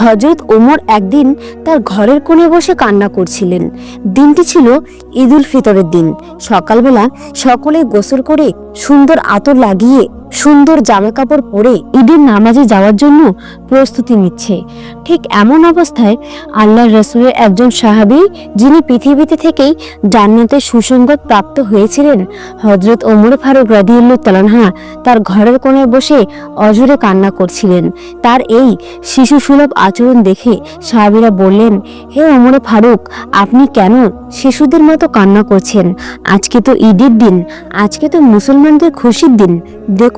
হজরত ওমর একদিন তার ঘরের কোণে বসে কান্না করছিলেন। দিনটি ছিল ঈদুল ফিতরের দিন। সকালবেলা সকলে গোসল করে সুন্দর আতর লাগিয়ে সুন্দর জামাকাপড় পরে ঈদের নামাজে যাওয়ার জন্য প্রস্তুতি নিচ্ছে। ঠিক এমন অবস্থায় আল্লাহর রসুলের একজন সাহাবী, যিনি পৃথিবীতে থেকেই জান্নাতের সুসংবাদ প্রাপ্ত হয়েছিলেন হজরত ওমর ফারুক রাদিউল্লাহ তালানহা তার ঘরের কোণে বসে অজরে কান্না করছিলেন। তার এই শিশু সুলভ আচরণ দেখে সাহাবিরা বললেন, হে ওমরে ফারুক, আপনি কেন শিশুদের মতো কান্না করছেন? আজকে তো ঈদের দিন, আজকে তো মুসলমানদের খুশির দিন। দেখুন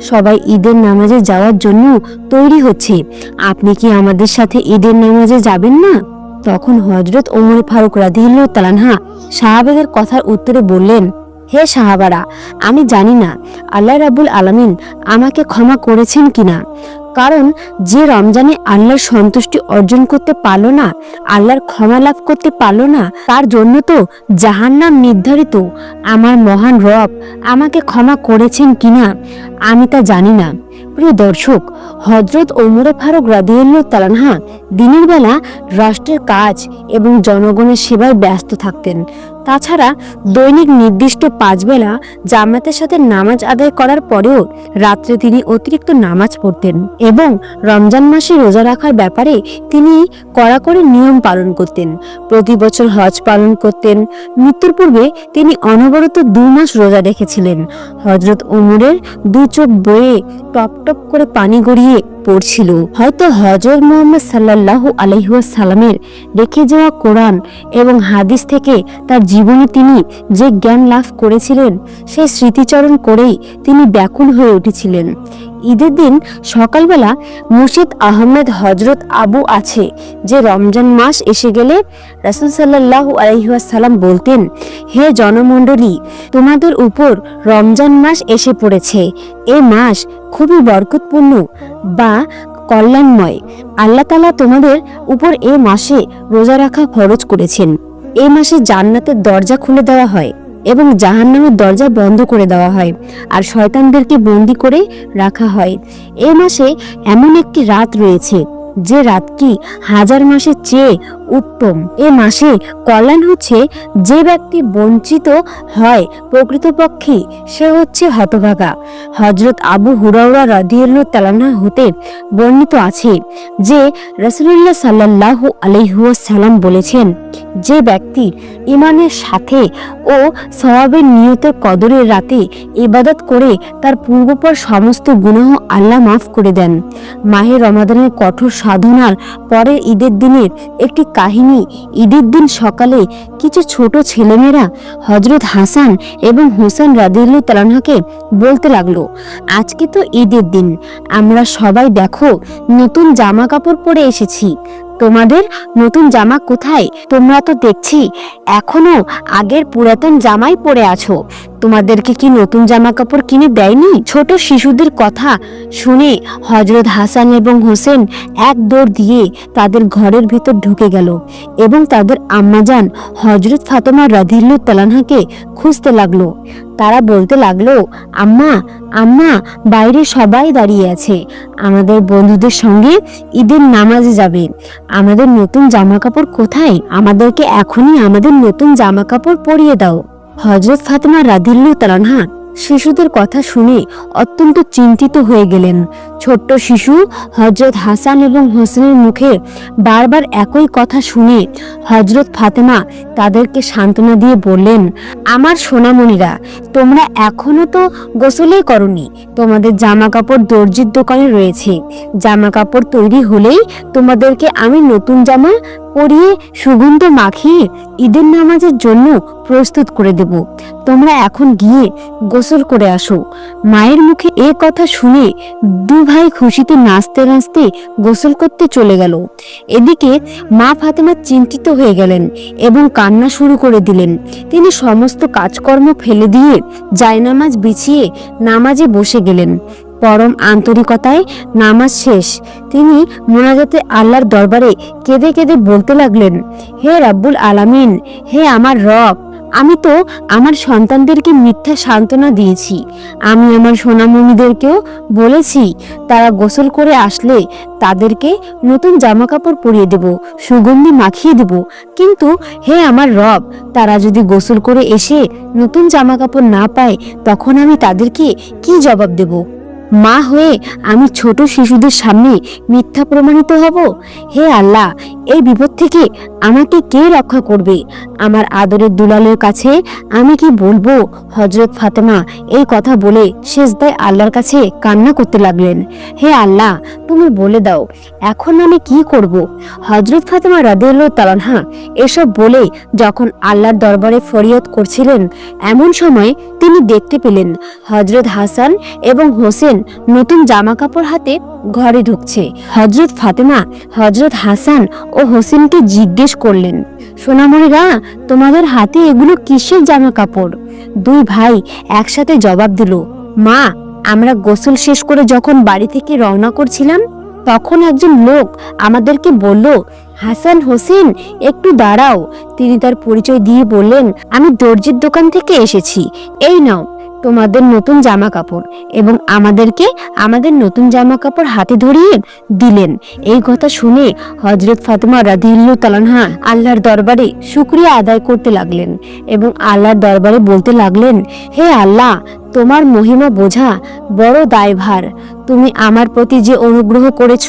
সবাই ঈদের নামাজে যাওয়ার জন্য তৈরি হচ্ছে। আপনি কি আমাদের সাথে ঈদের নামাজে যাবেন না? তখন হজরত ওমর ফারুক রাদিউল্লাহ তালানহা সাহাবেদের কথার উত্তরে বললেন, হে সাহাবারা, আমি জানি না, আল্লাহ রাবুল আলামিন আমাকে ক্ষমা করেছেন কিনা। কারণ যে রমজানে আল্লাহর সন্তুষ্টি অর্জন করতে পারল না, আল্লাহর ক্ষমা লাভ করতে পারল না, তার জন্য তো জাহান্নাম নির্ধারিত। আমার মহান রব আমাকে ক্ষমা করেছেন কিনা আমি তা জানি না। প্রিয় দর্শক হজরত ওমরে ফারুক রাদিউল্লাহ তালানহা দিনের বেলা রাষ্ট্রের কাজ এবং জনগণের সেবায় ব্যস্ত থাকতেন। তাছাড়া দৈনিক নির্দিষ্ট পাঁচ বেলা জামাতের সাথে নামাজ আদায় করার পরেও রাত্রে তিনি অতিরিক্ত নামাজ পড়তেন এবং রমজান মাসে রোজা রাখার ব্যাপারে তিনি কড়াকড়ি নিয়ম পালন করতেন। প্রতি বছর হজ পালন করতেন। মৃত্যুর পূর্বে তিনি অনবরত দু মাস রোজা রেখেছিলেন। হজরত ওমরের দু চোখ বয়ে টপ টপ করে পানি গড়িয়ে পড়ছিল। হয়তো হজর মোহাম্মদ সাল্লাল্লাহু সালামের রেখে যাওয়া কোরআন এবং হাদিস থেকে তার জীবনে তিনি যে জ্ঞান লাভ করেছিলেন, সেই স্মৃতিচরণ করেই তিনি ব্যাকুল হয়ে উঠেছিলেন। ঈদের দিন সকালবেলা মুর্শিদ আহমেদ হজরত আবু আছে, যে রমজান মাস এসে গেলে রাসুল সাল্লাহ আলহিহাসাল্লাম বলতেন, হে জনমণ্ডলী, তোমাদের উপর রমজান মাস এসে পড়েছে। এ মাস খুবই বরকতপূর্ণ বা কল্যাণময়। আল্লাহ তালা তোমাদের উপর এ মাসে রোজা রাখা খরচ করেছেন। এ মাসে জান্নাতের দরজা খুলে দেওয়া হয়। এবং জাহান্নামের দরজা বন্ধ করে দেওয়া হয় আর শয়তানদেরকে বন্দি করে রাখা হয়। এ মাসে এমন একটি রাত রয়েছে, যে রাতটি হাজার মাসের চেয়ে উত্তম। এ মাসে কল্যাণ হচ্ছে যে ব্যক্তি বঞ্চিত হয় প্রকৃতপক্ষে, সে হচ্ছে হতভাগা। হজরত আবু হুরাউরা রাদিয়াল্লাহু তালানা হতে বর্ণিত আছে যে রসুল্লাহ সাল্লাল্লাহু আলহিহাসাল্লাম বলেছেন, যে ব্যক্তি ইমানের সাথে ও সওয়াবের নিয়তের কদরের রাতে ইবাদত করে তার পূর্বপর সমস্ত গুনাহ আল্লাহ মাফ করে দেন। মাহে রমাদানের কঠোর সাধনার পরের ঈদের দিনের একটি কাহিনী ঈদের দিন সকালে কিছু ছোট ছেলেমেয়েরা হজরত হাসান এবং হুসেন রাদিল্লু তালানহাকে বলতে লাগল, আজকে তো ঈদের দিন, আমরা সবাই দেখো নতুন জামা কাপড় পরে এসেছি। তোমাদের নতুন জামা কোথায়? তোমরা তো দেখছি এখনও আগের পুরাতন জামাই পরে আছো। তোমাদেরকে কি নতুন জামা কাপড় কিনে দেয়নি? ছোট শিশুদের কথা শুনে হজরত হাসান এবং হোসেন এক দৌড় দিয়ে তাদের ঘরের ভিতর ঢুকে গেল এবং তাদের আম্মাজান হজরত ফাতেমা রাধিল্লু তালানহাকে খুঁজতে লাগল। তারা বলতে লাগল, আম্মা আম্মা, বাইরে সবাই দাঁড়িয়ে আছে। আমাদের বন্ধুদের সঙ্গে ঈদের নামাজে যাবে। আমাদের নতুন জামা কাপড় কোথায়? আমাদেরকে এখনই আমাদের নতুন জামা কাপড় পরিয়ে দাও। হজরত ফাতেমা রাদিল্লু তালানহা শিশুদের কথা শুনে অত্যন্ত চিন্তিত হয়ে গেলেন। ছোট্ট শিশু হজরত হাসান এবং হোসেনের মুখে বারবার একই কথা শুনে হজরত ফাতেমা তাদেরকে সান্ত্বনা দিয়ে বললেন, আমার সোনামণিরা, তোমরা এখনও তো গোসলেই করনি। তোমাদের জামা কাপড় দর্জির দোকানে রয়েছে। জামা কাপড় তৈরি হলেই তোমাদেরকে আমি নতুন জামা পরিয়ে সুগন্ধ মাখিয়ে ঈদের নামাজের জন্য প্রস্তুত করে দেব। তোমরা এখন গিয়ে গোসল করে আসো। মায়ের মুখে এ কথা শুনে দু ভাই খুশিতে নাচতে নাচতে গোসল করতে চলে গেল। এদিকে মা ফাতেমা চিন্তিত হয়ে গেলেন এবং কান্না শুরু করে দিলেন। তিনি সমস্ত কাজকর্ম ফেলে দিয়ে জায়নামাজ বিছিয়ে নামাজে বসে গেলেন। পরম আন্তরিকতায় নামাজ শেষ। তিনি মোনাজাতে আল্লাহর দরবারে কেঁদে কেঁদে বলতে লাগলেন, হে রাব্বুল আলামিন, হে আমার রব, আমি তো আমার সন্তানদেরকে মিথ্যা সান্ত্বনা দিয়েছি। আমি আমার সোনামণিদেরকেও বলেছি, তারা গোসল করে আসলে তাদেরকে নতুন জামা কাপড় পরিয়ে দেব, সুগন্ধি মাখিয়ে দেব। কিন্তু হে আমার রব, তারা যদি গোসল করে এসে নতুন জামা কাপড় না পায়, তখন আমি তাদেরকে কি জবাব দেব? মা হয়ে আমি ছোট শিশুদের সামনে মিথ্যা প্রমাণিত হব? হে আল্লাহ এই বিপদ থেকে আমাকে কে রক্ষা করবে? আমার আদরের দুলালের কাছে আমি কি বলব? হজরত ফাতেমা এই কথা বলে শেষদায় আল্লাহর কাছে কান্না করতে লাগলেন। হে আল্লাহ, তুমি বলে দাও, এখন আমি কি করব? হজরত ফাতেমা রাদিয়াল্লাহু তালানহা এসব বলে যখন আল্লাহর দরবারে ফরিয়াদ করছিলেন, এমন সময় তিনি দেখতে পেলেন হজরত হাসান এবং হোসেন নতুন জামা কাপড় হাতে ঘরে ঢুকছে। হজরত ফাতেমা হজরত হাসান ও হোসেনকে জিজ্ঞেস করলেন, সোনামণিরা, তোমাদের হাতে এগুলো কিসের জামা কাপড় দুই ভাই একসাথে জবাব দিল, মা, আমরা গোসল শেষ করে যখন বাড়ি থেকে রওনা করছিলাম, তখন একজন লোক আমাদেরকে বলল, হাসান, হোসেন, একটু দাঁড়াও তিনি তার পরিচয় দিয়ে বললেন, আমি দর্জির দোকান থেকে এসেছি। এই নাও। তোমাদের নতুন জামা কাপড় এবং আমাদেরকে আমাদের নতুন জামা কাপড় হাতে ধরিয়ে দিলেন। এই কথা শুনে হজরত ফাতেমা রাদিউল্লাহ তালানহা আল্লাহর দরবারে শুক্রিয়া আদায় করতে লাগলেন এবং আল্লাহর দরবারে বলতে লাগলেন, হে আল্লাহ, তোমার মহিমা বোঝা বড় দায়ভার। তুমি আমার প্রতি যে অনুগ্রহ করেছ,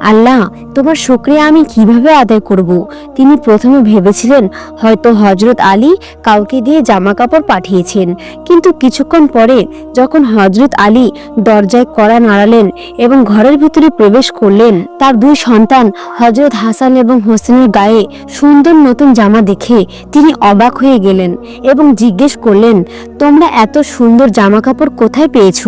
আল্লাহ তোমার শুক্রিয়া আমি কীভাবে আদায় করব? তিনি প্রথমে ভেবেছিলেন, হয়তো হজরত আলী কাউকে দিয়ে জামা কাপড় পাঠিয়েছেন। কিন্তু কিছুক্ষণ পরে যখন হজরত আলী দরজায় কড়া নাড়ালেন এবং ঘরের ভিতরে প্রবেশ করলেন, তার দুই সন্তান হজরত হাসান এবং হোসেনের গায়ে সুন্দর নতুন জামা দেখে তিনি অবাক হয়ে গেলেন এবং জিজ্ঞেস করলেন, তোমরা এত সুন্দর জামা কাপড় কোথায় পেয়েছ?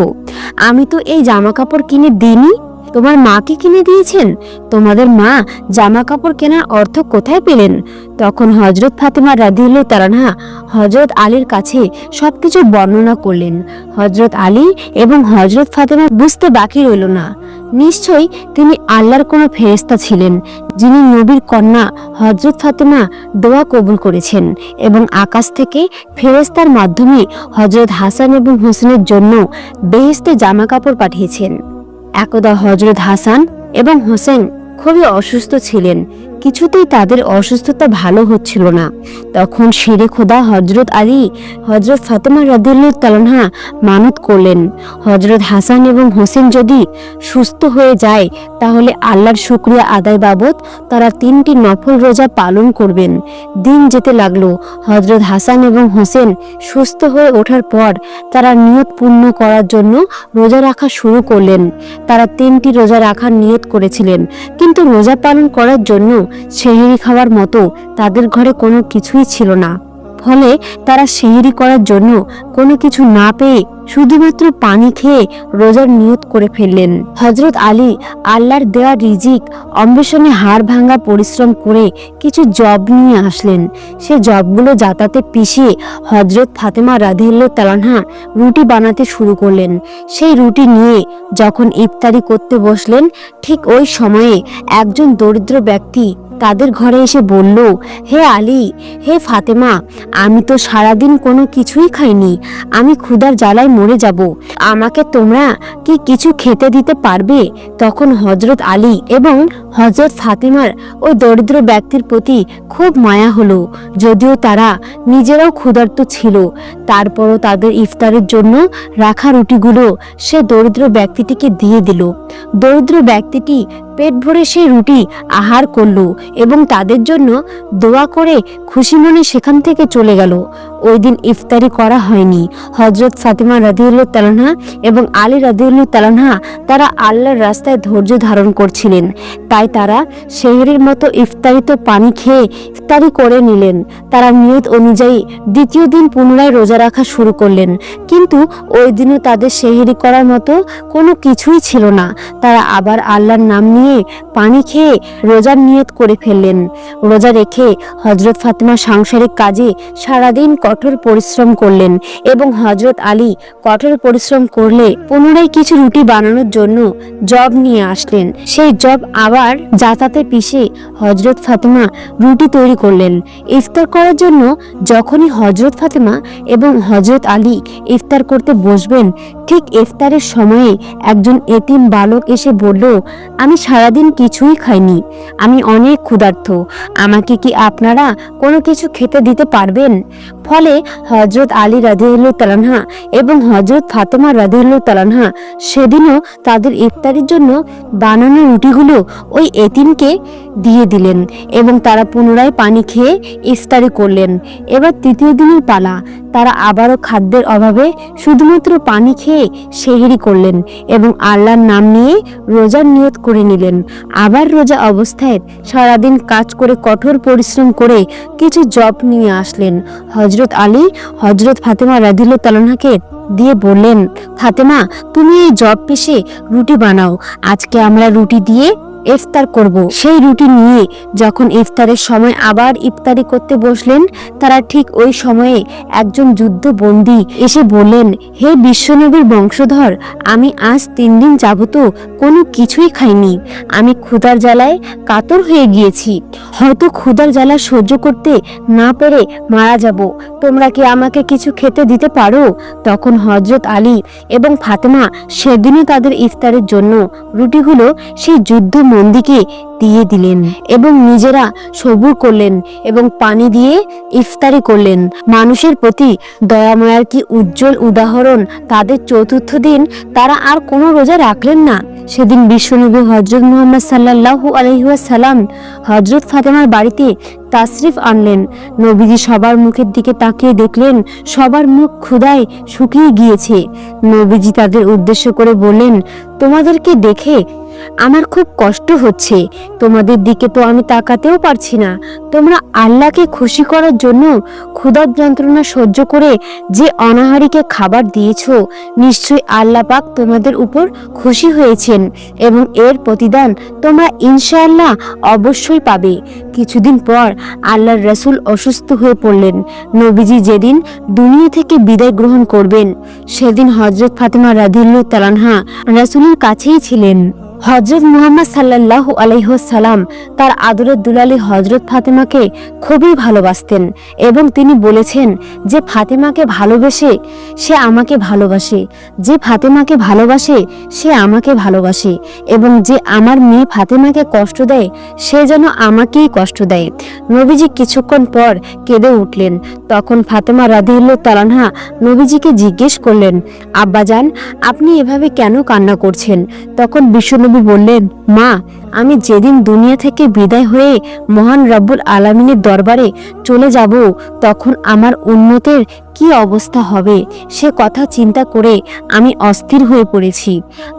আমি তো এই জামা কাপড় কিনে দিইনি। তোমার মাকে কিনে দিয়েছেন? তোমাদের মা জামা কাপড় কেনার অর্থ কোথায় পেলেন? তখন হজরত ফাতেমা রাদিউল্লাহ তালানহা হজরত আলীর কাছে সবকিছু বর্ণনা করলেন। হজরত আলী এবং হজরত ফাতেমা বুঝতে বাকি রইল না। নিশ্চয়ই তিনি আল্লাহর কোনো ফেরেস্তা ছিলেন, যিনি নবীর কন্যা হজরত ফাতেমা দোয়া কবুল করেছেন এবং আকাশ থেকে ফেরেস্তার মাধ্যমে হজরত হাসান এবং হোসেনের জন্য বেহেস্তে জামা কাপড় পাঠিয়েছেন। একদা হজরত হাসান এবং হোসেন খুবই অসুস্থ ছিলেন। কিছুতেই তাদের অসুস্থতা ভালো হচ্ছিল না। তখন শিরে খোদা হজরত আলী হজরত ফাতেমা রাদিল্লুর তালহা মানত করলেন। হজরত হাসান এবং হোসেন যদি সুস্থ হয়ে যায়, তাহলে আল্লাহর শুক্রিয়া আদায় বাবদ তারা তিনটি নফল রোজা পালন করবেন। দিন যেতে লাগল। হজরত হাসান এবং হোসেন সুস্থ হয়ে ওঠার পর তারা নিয়ত পূর্ণ করার জন্য রোজা রাখা শুরু করলেন। তারা তিনটি রোজা রাখার নিয়ত করেছিলেন। কিন্তু রোজা পালন করার জন্য সেহেরি খাওয়ার মতো তাদের ঘরে কোনো কিছুই ছিল না। ফলে তারা সেহেরি করার জন্য কোনো কিছু না পেয়ে শুধুমাত্র পানি খেয়ে রোজার নিয়ত করে ফেললেন। হজরত আলী আল্লাহর দেওয়া রিজিক অন্বেষণে হাড় ভাঙা পরিশ্রম করে কিছু জব নিয়ে আসলেন। সে জবগুলো যাতাতে পিষিয়ে হজরত ফাতেমা রাধেল্ল তালানহা রুটি বানাতে শুরু করলেন। সেই রুটি নিয়ে যখন ইফতারি করতে বসলেন, ঠিক ওই সময়ে একজন দরিদ্র ব্যক্তি তাদের ঘরে এসে বলল, হে আলী, হে ফাতেমা, আমি তো সারাদিন কোনো কিছুই খাইনি, আমি ক্ষুধার জ্বালায় মরে যাব। আমাকে তোমরা কি কিছু খেতে দিতে পারবে? তখন হজরত আলী এবং হজরত ফাতেমার ওই দরিদ্র ব্যক্তির প্রতি খুব মায়া হলো, যদিও তারা নিজেরাও ক্ষুধার্ত ছিল। তারপরও তাদের ইফতারের জন্য রাখা রুটিগুলো সে দরিদ্র ব্যক্তিটিকে দিয়ে দিল। দরিদ্র ব্যক্তিটি পেট ভরে সেই রুটি আহার করল এবং তাদের জন্য দোয়া করে খুশি মনে সেখান থেকে চলে গেল। ওই দিন ইফতারি করা হয়নি। হজরত ফাতিমা রাদিউল্লাহ তালানহা এবং আলী রাদিউল্লাহ তালানহা তারা আল্লাহর রাস্তায় ধৈর্য ধারণ করছিলেন। তাই তারা শেহরের মতো ইফতারিত পানি খেয়ে ইফতারি করে নিলেন। তারা নিয়ত অনুযায়ী দ্বিতীয় দিন পুনরায় রোজা রাখা শুরু করলেন। কিন্তু ওই দিনও তাদের সেহেরি করার মতো কোনো কিছুই ছিল না। তারা আবার আল্লাহর নাম নিয়ে নিয়ে পানি খেয়ে রোজার নিয়ত করে ফেললেন। রোজা রেখে হজরত ফাতেমা সাংসারিক কাজে সারাদিন কঠোর পরিশ্রম করলেন এবং হজরত আলী কঠোর পরিশ্রম করলে পুনরায় কিছু রুটি বানানোর জন্য জব নিয়ে আসলেন। সেই জব আবার জাতাতে পিষে হজরত ফাতেমা রুটি তৈরি করলেন। ইফতার করার জন্য যখনই হজরত ফাতেমা এবং হজরত আলী ইফতার করতে বসবেন, ঠিক ইফতারের সময়ে একজন এতিম বালক এসে বলল, আমি সারাদিন কিছুই খাইনি। আমি অনেক ক্ষুধার্ত। আমাকে কি আপনারা কোনো কিছু খেতে দিতে পারবেন? ফলে হজরত আলী রাদিউল্লাহ তালানহা এবং হজরত ফাতেমা রাদিউল্লাহ তালানহা সেদিনও তাদের ইফতারির জন্য বানানো রুটিগুলো ওই এতিমকে দিয়ে দিলেন এবং তারা পুনরায় পানি খেয়ে ইফতারি করলেন। এবার তৃতীয় দিনের পালা। তারা আবারও খাদ্যের অভাবে শুধুমাত্র পানি খেয়ে সেহেরি করলেন এবং আল্লাহর নাম নিয়ে রোজার নিয়ত করে নিলেন। আবার রোজা অবস্থায় সারাদিন কাজ করে কঠোর পরিশ্রম করে কিছু জব নিয়ে আসলেন। হজরত আলী হজরত ফাতেমা রাধিল তালনাকে দিয়ে বললেন, ফাতেমা, তুমি এই জব পেশে রুটি বানাও। আজকে আমরা রুটি দিয়ে ইফতার করব। সেই রুটি নিয়ে যখন ইফতারের সময় আবার ইফতারি করতে বসলেন, তারা ঠিক ওই সময়ে একজন যুদ্ধ যুদ্ধবন্দী এসে বললেন, হে বিশ্বনবীর বংশধর, আমি আজ তিন দিন যাবত কোনো কিছুই খাইনি। আমি ক্ষুধার জ্বালায় কাতর হয়ে গিয়েছি। হয়তো ক্ষুধার জ্বালা সহ্য করতে না পেরে মারা যাব। তোমরা কি আমাকে কিছু খেতে দিতে পারো? তখন হজরত আলী এবং ফাতেমা সেদিনও তাদের ইফতারের জন্য। রুটিগুলো সেই যুদ্ধ মন্দিকে দিয়ে দিলেন এবং নিজেরা সবুর করলেন এবং পানি দিয়ে ইফতারি করলেন। মানুষের প্রতি দয়াময়ার কি উজ্জ্বল উদাহরণ তাদের চতুর্থ দিন তারা আর কোনো রোজা রাখলেন না। সেদিন বিশ্বনবী হজরত মুহাম্মদ সাল্লাল্লাহু আলহিহাসাল্লাম হজরত ফাতেমার বাড়িতে তাসরিফ আনলেন। নবীজি সবার মুখের দিকে তাকিয়ে দেখলেন সবার মুখ ক্ষুধায় শুকিয়ে গিয়েছে। নবীজি তাদের উদ্দেশ্য করে বললেন, তোমাদেরকে দেখে আমার খুব কষ্ট হচ্ছে। তোমাদের দিকে তো আমি তাকাতেও পারছি না। তোমরা আল্লাহকে খুশি করার জন্য ক্ষুধার যন্ত্রণা সহ্য করে যে অনাহারিকে খাবার দিয়েছ, নিশ্চয়ই আল্লাহ পাক তোমাদের উপর খুশি হয়েছেন এবং এর প্রতিদান তোমরা ইনশাআল্লাহ অবশ্যই পাবে। কিছুদিন পর আল্লাহর রসুল অসুস্থ হয়ে পড়লেন। নবীজি যেদিন দুনিয়া থেকে বিদায় গ্রহণ করবেন, সেদিন হজরত ফাতেমা রাদিল্লু তালানহা রাসুলের কাছেই ছিলেন। হজরত মুহাম্মদ সাল্লাহ আলাইসাল্লাম তার আদরের দুলালি হজরত ফাতেমাকে খুবই ভালোবাসতেন এবং তিনি বলেছেন যে, ফাতেমাকে ভালোবেসে সে আমাকে ভালোবাসে, যে ফাতেমাকে ভালোবাসে সে আমাকে ভালোবাসে এবং যে আমার মেয়ে ফাতেমাকে কষ্ট দেয় সে যেন আমাকেই কষ্ট দেয়। নবীজি কিছুক্ষণ পর কেঁদে উঠলেন। তখন ফাতেমা রাধিল্ল তালানহা নবীজিকে জিজ্ঞেস করলেন আব্বাজান আপনি এভাবে কেন কান্না করছেন? তখন বিশ্বনবী বললেন, মা, আমি যেদিন দুনিয়া থেকে বিদায় হয়ে মহান রব্বুল আলমিনের দরবারে চলে যাব, তখন আমার উন্নতের কি অবস্থা হবে? সে কথা চিন্তা করে আমি অস্থির হয়ে পড়েছি।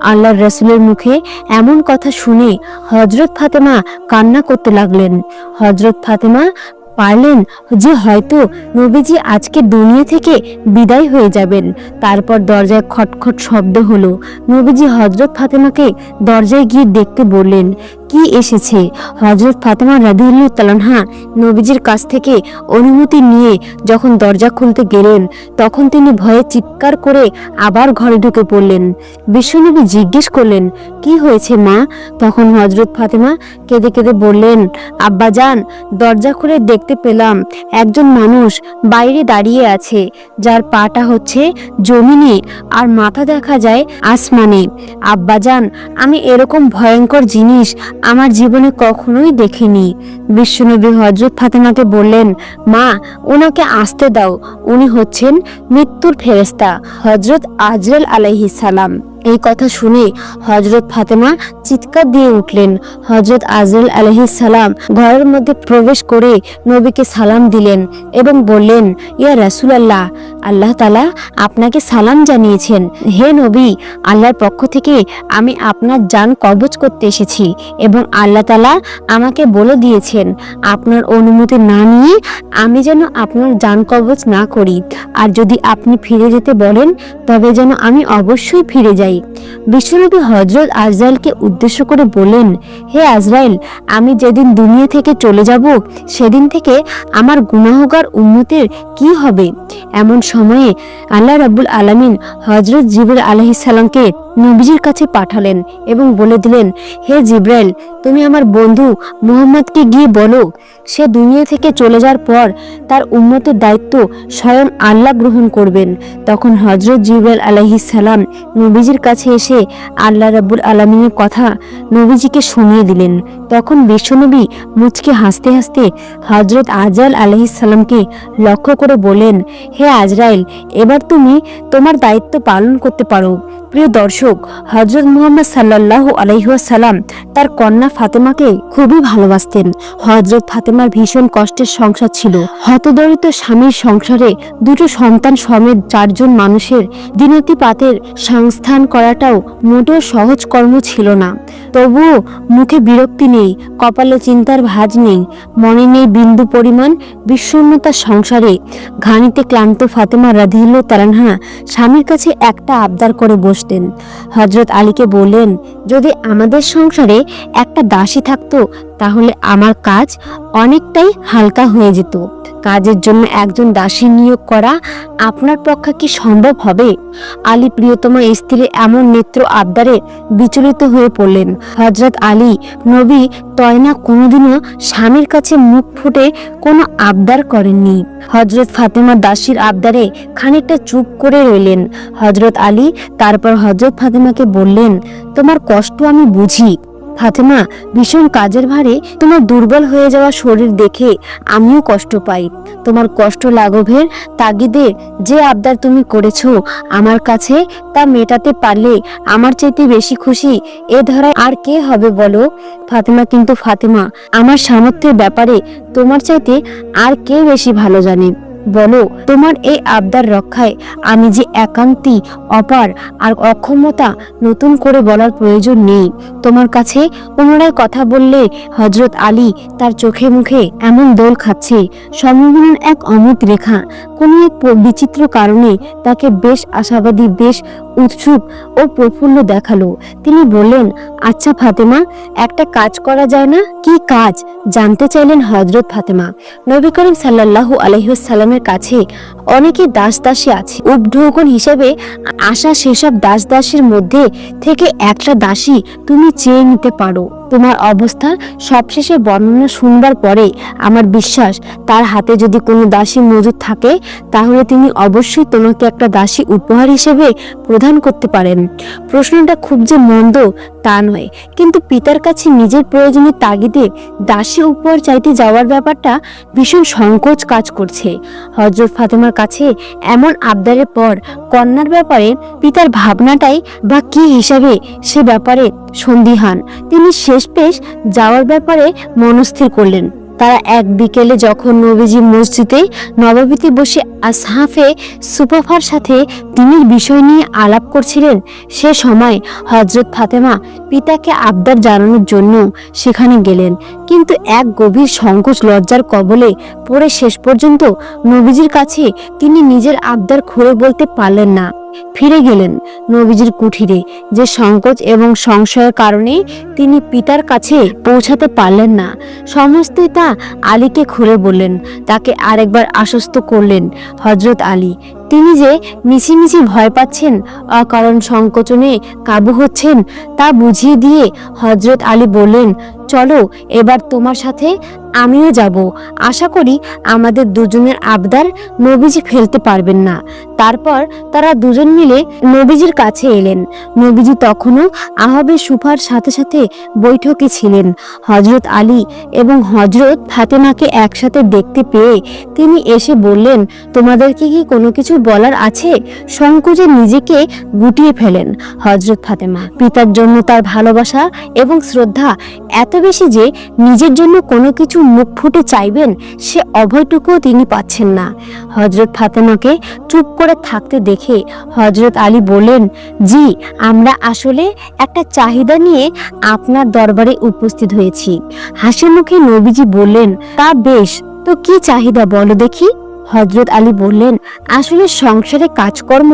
আল্লাহর রসুলের মুখে এমন কথা শুনে হজরত ফাতেমা কান্না করতে লাগলেন। হজরত ফাতেমা পারলেন যে হয়তো নবীজি আজকে দুনিয়া থেকে বিদায় হয়ে যাবেন। তারপর দরজায় খটখট শব্দ হলো। নবীজি হজরত ফাতেমাকে দরজায় গিয়ে দেখতে বললেন কি এসেছে? হজরত ফাতেমা রাদিউল্লাহ তালানহা নবীজির কাছ থেকে অনুমতি নিয়ে যখন দরজা খুলতে গেলেন, তখন তিনি ভয়ে চিৎকার করে আবার ঘরে ঢুকে পড়লেন। বিশ্বনবী জিজ্ঞেস করলেন, কি হয়েছে মা? তখন হজরত ফাতেমা কেঁদে কেঁদে বললেন আব্বাজান দরজা খুলে দেখতে পেলাম একজন মানুষ বাইরে দাঁড়িয়ে আছে, যার পাটা হচ্ছে জমিনে আর মাথা দেখা যায় আসমানে। আব্বাজান আমি এরকম ভয়ঙ্কর জিনিস আমার জীবনে কখনোই দেখিনি। বিশ্বনবী হজরত ফাতেমাকে বললেন, মা ওনাকে আসতে দাও। উনি হচ্ছেন মৃত্যুর ফেরেস্তা হজরত আজরাল আলাইহিস সালাম। এই কথা শুনে হজরত ফাতেমা চিৎকার দিয়ে উঠলেন। হজরত আজরাল আলহিস সালাম ঘরের মধ্যে প্রবেশ করে নবীকে সালাম দিলেন এবং বললেন, ইয়া রাসুলাল্লাহ আল্লাহ তালা আপনাকে সালাম জানিয়েছেন, হে নবী, আল্লাহর পক্ষ থেকে আমি আপনার যান কবজ করতে এসেছি এবং আল্লাহ তালা আমাকে বলে দিয়েছেন, আপনার অনুমতি না নিয়ে আমি যেন আপনার যান কবজ না করি। আর যদি আপনি ফিরে যেতে বলেন, তবে যেন আমি অবশ্যই ফিরে যাই। বিশ্বনবী হজরত আজরাইলকে উদ্দেশ্য করে বলেন হে আজরাইল, আমি যেদিন দুনিয়া থেকে চলে যাব, সেদিন থেকে আমার গুনাহগার উন্নতির কি হবে? এমন সময়ে আল্লাহ রাব্বুল আলামিন হজরত জিবুল আলাইহিসসালামকে নবীজির কাছে পাঠালেন এবং বলে দিলেন, হে জিব্রাইল, তুমি আমার বন্ধু মুহাম্মদকে গিয়ে বলো। সে দুনিয়া থেকে চলে যাওয়ার পর তার উম্মতের দায়িত্ব স্বয়ং আল্লাহ গ্রহণ করবেন। তখন হজরত জিব্রাইল সালাম নবীজির কাছে এসে আল্লাহ রাব্বুল আলামিনের কথা নবীজিকে শুনিয়ে দিলেন। তখন বিশ্বনবী মুচকে হাসতে হাসতে হজরত আলাইহিস সালামকে লক্ষ্য করে বলেন হে আজরাইল, এবার তুমি তোমার দায়িত্ব পালন করতে পারো। প্রিয় দর্শক হজরত মুহাম্মদ সাল্লাহ আলাইহাসাল্লাম তার কন্যা ফাতেমাকে খুবই ভালোবাসতেন। হজরত ফাতেমার ভীষণ কষ্টের সংসার ছিল। হতদরিদ্র স্বামীর সংসারে দুটো সন্তান সমেত চারজন মানুষের দিনতিপাতের সংস্থান করাটাও মোটেও সহজ কর্ম ছিল না। তবুও মুখে বিরক্তি নেই, কপালে চিন্তার ভাঁজ নেই, মনে নেই বিন্দু পরিমাণ বিষণ্ণতার সংসারে। ঘানিতে ক্লান্ত ফাতেমা রাধিল্ল তারানহা স্বামীর কাছে একটা আবদার করে বসতেন। হজরত আলীকে বললেন, যদি আমাদের সংসারে একটা দাসী থাকতো, তাহলে আমার কাজ অনেকটাই হালকা হয়ে যেত। কাজের জন্য একজন দাসী নিয়োগ করা আপনার পক্ষে কি সম্ভব হবে? আলী প্রিয়তমা স্ত্রীর এমন নেত্র আবদারে বিচলিত হয়ে পড়লেন। হজরত আলী, নবী, তয়না কোনোদিনও স্বামীর কাছে মুখ ফুটে কোনো আবদার করেননি। হজরত ফাতেমা দাসীর আবদারে খানিকটা চুপ করে রইলেন। হজরত আলী তারপর হজরত ফাতেমাকে বললেন, তোমার কষ্ট আমি বুঝি। ফাতেমা, ভীষণ কাজের ভারে তোমার দুর্বল হয়ে যাওয়া শরীর দেখে আমিও কষ্ট পাই। তোমার কষ্ট লাঘবের তাগিদে যে আবদার তুমি করেছ আমার কাছে তা মেটাতে পারলে আমার চাইতে বেশি খুশি এ ধরায় আর কে হবে বলো? ফাতেমা কিন্তু ফাতেমা, আমার সামর্থ্যের ব্যাপারে তোমার চাইতে আর কে বেশি ভালো জানে? বলো, তোমার এই আবদার রক্ষায় আমি যে একান্তি, অপার আর অক্ষমতা নতুন করে বলার প্রয়োজন নেই। তোমার কাছে পুনরায় কথা বললে হজরত আলী তার চোখে মুখে এমন দোল খাচ্ছে। সম্মিলন এক অমিত রেখা, কোনো এক বিচিত্র কারণে তাকে বেশ আশাবাদী, বেশ উৎসুক ও প্রফুল্ল দেখাল। তিনি বললেন আচ্ছা ফাতেমা, একটা কাজ করা যায় না? কি কাজ? জানতে চাইলেন হজরত ফাতেমা। নবী করিম সাল্লাল্লাহু আলহিসাল্লামের কাছে অনেকে দাস দাসী আছে। উপঢৌকন হিসেবে আসা সেসব দাস দাসীর মধ্যে থেকে একটা দাসী তুমি চেয়ে নিতে পারো। তোমার অবস্থা সবশেষে বর্ণনা শুনবার পরে আমার বিশ্বাস, তার হাতে যদি কোনো দাসী মজুদ থাকে, তাহলে তিনি অবশ্যই তোমাকে একটা দাসী উপহার হিসেবে প্রদান করতে পারেন। প্রশ্নটা খুব যে মন্দ তা নয়, কিন্তু পিতার কাছে নিজের প্রয়োজনের তাগিদে দাসী উপহার চাইতে যাওয়ার ব্যাপারটা ভীষণ সংকোচ কাজ করছে। হজরত ফাতেমার কাছে এমন আবদারের পর কন্যার ব্যাপারে পিতার ভাবনাটাই বা কি হিসাবে সে ব্যাপারে সন্দিহান তিনি শেষ পেশ যাওয়ার ব্যাপারে মনস্থির করলেন। তারা এক বিকেলে যখন নবীজি মসজিদে নবাবিতে বসে আসহাফে সুপাফার সাথে দিনের বিষয় নিয়ে আলাপ করছিলেন, সে সময় হজরত ফাতেমা পিতাকে আবদার জানানোর জন্য সেখানে গেলেন। কিন্তু এক গভীর সংকোচ লজ্জার কবলে পড়ে শেষ পর্যন্ত নবীজির কাছে তিনি নিজের আবদার খুলে বলতে পারলেন না। ফিরে গেলেন নবীজির কুঠিরে, যে সংকোচ এবং সংশয়ের কারণে তিনি পিতার কাছে পৌঁছাতে পারলেন না। সমস্তই তা আলীকে খুলে বললেন, তাকে আরেকবার আশ্বস্ত করলেন হজরত আলী। তিনি যে মিছিমিছি ভয় পাচ্ছেন, অকারণ সংকোচনে কাবু হচ্ছেন, তা বুঝিয়ে দিয়ে হজরত আলী বললেন, চলো, এবার তোমার সাথে আমিও যাব। আশা করি আমাদের দুজনের আবদার নবীজি ফেলতে পারবেন না। তারপর তারা দুজন মিলে নবীজির কাছে এলেন। নবীজি তখনও আহবে সুফার সাথে সাথে বৈঠকে ছিলেন। হজরত আলী এবং হজরত ফাতেমাকে একসাথে দেখতে পেয়ে তিনি এসে বললেন, তোমাদেরকে কি কোনো কিছু বলার আছে, সংকোচে নিজেকে গুটিয়ে ফেলেন হজরত ফাতেমা। পিতার জন্য তার ভালোবাসা এবং শ্রদ্ধা এত বেশি যে নিজের জন্য কোনো কিছু মুখ ফুটে চাইবেন সে অভয়টুকুও তিনি পাচ্ছেন না। হজরত ফাতেমাকে চুপ করে থাকতে দেখে হজরত আলী বললেন, জি, আমরা আসলে একটা চাহিদা নিয়ে আপনার দরবারে উপস্থিত হয়েছি। হাসি মুখে নবীজি বললেন, তা বেশ, তো কি চাহিদা বলো দেখি? হজরত আলী বললেন, আসলে সংসারে কাজকর্ম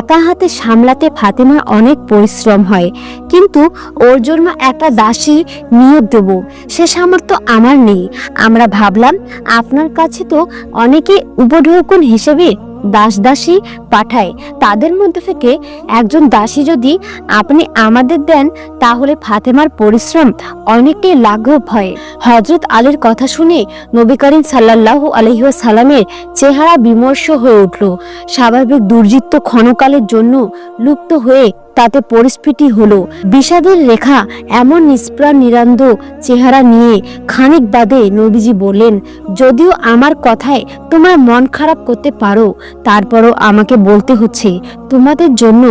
একা হাতে সামলাতে ফাতেমার অনেক পরিশ্রম হয়, কিন্তু ওর জন্য একটা দাসী নিয়োগ দেব, সে সামর্থ্য আমার নেই। আমরা ভাবলাম, আপনার কাছে তো অনেকে উপঢৌকন হিসেবে দাস দাসী পাঠায়। তাদের মধ্যে থেকে একজন দাসী যদি আপনি আমাদের দেন, তাহলে ফাতেমার পরিশ্রম অনেকটাই লাঘব হয়। হজরত আলীর কথা শুনে নবী করিম সাল্লাল্লাহু আলহি সালামের চেহারা বিমর্ষ হয়ে উঠল। স্বাভাবিক দুর্জিত্ব ক্ষণকালের জন্য লুপ্ত হয়ে তাতে পরিস্ফীতি হলো। বিষাদের রেখা এমন নিষ্প্রাণ নিরান্দ চেহারা নিয়ে খানিক বাদে নবীজি বললেন, যদিও আমার কথায় তোমার মন খারাপ করতে পারো, তারপরও আমাকে বলতে হচ্ছে, তোমাদের জন্য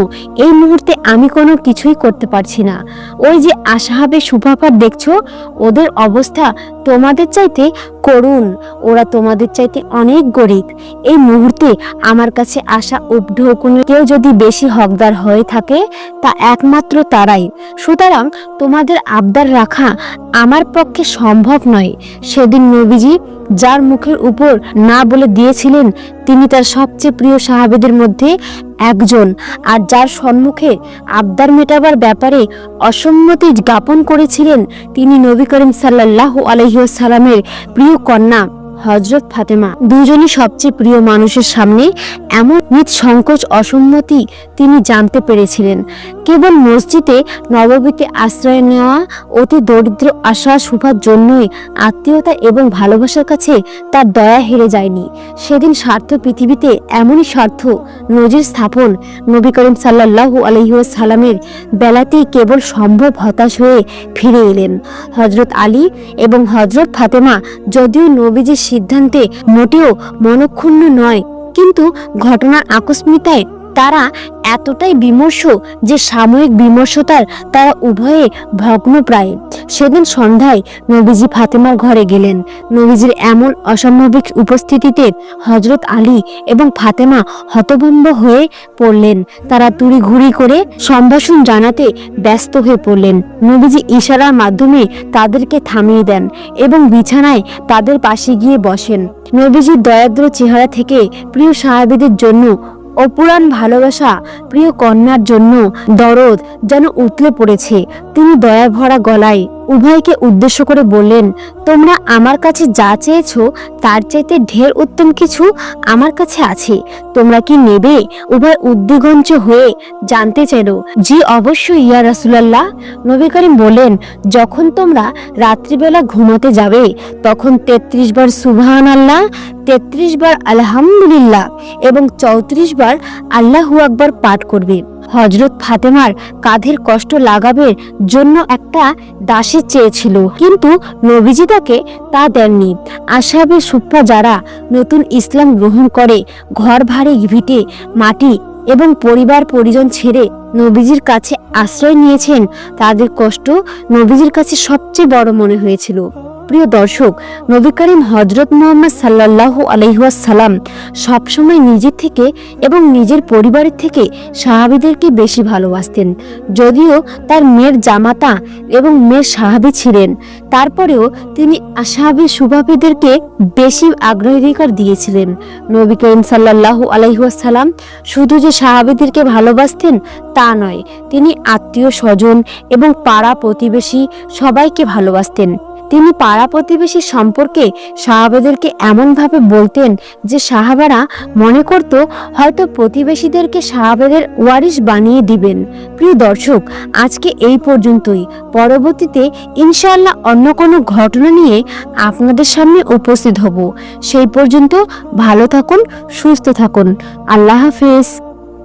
এই মুহূর্তে আমি কোনো কিছুই করতে পারছি না। ওই যে আশাহাবে সুপাপার দেখছ, ওদের অবস্থা তোমাদের চাইতে করুন ওরা তোমাদের চাইতে অনেক গরিব। এই মুহূর্তে আমার কাছে আসা উপঢৌকনের কেউ যদি বেশি হকদার হয়ে থাকে তা একমাত্র তারাই। সুতরাং তোমাদের আবদার রাখা আমার পক্ষে সম্ভব নয়। সেদিন নবীজি যার মুখের উপর না বলে দিয়েছিলেন, তিনি তার সবচেয়ে প্রিয় সাহাবেদের মধ্যে একজন। আর যার সম্মুখে আবদার মেটাবার ব্যাপারে অসম্মতি জ্ঞাপন করেছিলেন, তিনি নবী করিম সাল্লাহ আলহিসালামের প্রিয় কন্যা। হজরত ফাতেমা দুজনই সবচেয়ে প্রিয় মানুষের সামনে এমন নিজ সংকোচ, অসম্মতি তিনি জানতে পেরেছিলেন। কেবল মসজিদে নববীতে আশ্রয় নেওয়া, অতি দরিদ্র আশা শুভার জন্যই আত্মীয়তা এবং ভালোবাসার কাছে তার দয়া হেরে যায়নি। সেদিন স্বার্থ পৃথিবীতে এমনই স্বার্থ নজির স্থাপন নবী করিম সাল্লাহু আলহিউসালামের বেলাতেই কেবল সম্ভব হতাশ হয়ে ফিরে এলেন। হজরত আলী এবং হজরত ফাতেমা যদিও নবীজির সিদ্ধান্তে মোটেও মনক্ষুণ্ণ নয়। কিন্তু ঘটনার আকস্মিতায় তারা এতটাই বিমর্ষ যে সাময়িক বিমর্ষতার তারা উভয়ে ভগ্নপ্রায়। সেদিন সন্ধ্যায় নবীজি ফাতেমার ঘরে গেলেন। নবীজির এমন অস্বাভাবিক উপস্থিতিতে হজরত আলী এবং ফাতেমা হতভম্ব হয়ে পড়লেন। তারা তুড়ি ঘুরি করে সম্ভাষণ জানাতে ব্যস্ত হয়ে পড়লেন। নবীজি ইশারার মাধ্যমে তাদেরকে থামিয়ে দেন এবং বিছানায় তাদের পাশে গিয়ে বসেন। নবীজির দয়াদ্র চেহারা থেকে প্রিয় সাহাবীদের জন্য অপুরাণ ভালোবাসা প্রিয় কন্যার জন্য দরদ যেন উতলে পড়েছে। তিনি দয়া ভরা গলায় উভয়কে উদ্দেশ্য করে বললেন, তোমরা আমার কাছে যা চেয়েছ, তার চাইতে ঢের উত্তম কিছু আমার কাছে আছে। তোমরা কি নেবে? উভয় উদ্দিগঞ্চ হয়ে জানতে চাইল, জি অবশ্যই ইয়া রাসুলাল্লাহ। নবী করিম বলেন যখন তোমরা রাত্রিবেলা ঘুমাতে যাবে, তখন তেত্রিশ বার সুবহান আল্লাহ তেত্রিশ বার আলহামদুলিল্লাহ এবং চৌত্রিশ বার আল্লাহু আকবার পাঠ করবে। হজরত ফাতেমার কাঁধের কষ্ট লাগাবের জন্য একটা দাসী চেয়েছিল। কিন্তু নবীজি তাকে তা দেননি। আশাবে সুপ্পা যারা নতুন ইসলাম গ্রহণ করে, ঘর ভাড়ে ভিটে, মাটি এবং পরিবার পরিজন ছেড়ে নবীজির কাছে আশ্রয় নিয়েছেন, তাদের কষ্ট নবীজির কাছে সবচেয়ে বড় মনে হয়েছিল। প্রিয় দর্শক, নবী করিম হজরত মোহাম্মদ সাল্লাহ আলহাসাল্লাম সবসময় নিজের থেকে এবং নিজের পরিবারের থেকে সাহাবিদেরকে বেশি ভালোবাসতেন। যদিও তার মেয়ের জামাতা এবং মেয়ের সাহাবি ছিলেন। তারপরেও তিনি সাহাবি সুভাবিদেরকে বেশি আগ্রাধিকার দিয়েছিলেন। নবী করিম সাল্লাহ আলহাসাল্লাম শুধু যে সাহাবিদেরকে ভালোবাসতেন তা নয়, তিনি আত্মীয় স্বজন এবং পাড়া প্রতিবেশী সবাইকে ভালোবাসতেন। তিনি পাড়া প্রতিবেশী সম্পর্কে সাহাবাদেরকে এমনভাবে বলতেন যে সাহাবারা মনে করত হয়তো প্রতিবেশীদেরকে সাহাবাদের ওয়ারিশ বানিয়ে দিবেন। প্রিয় দর্শক, আজকে এই পর্যন্তই। পরবর্তীতে ইনশাআল্লাহ অন্য কোনো ঘটনা নিয়ে আপনাদের সামনে উপস্থিত হব। সেই পর্যন্ত ভালো থাকুন, সুস্থ থাকুন। আল্লাহ হাফেজ।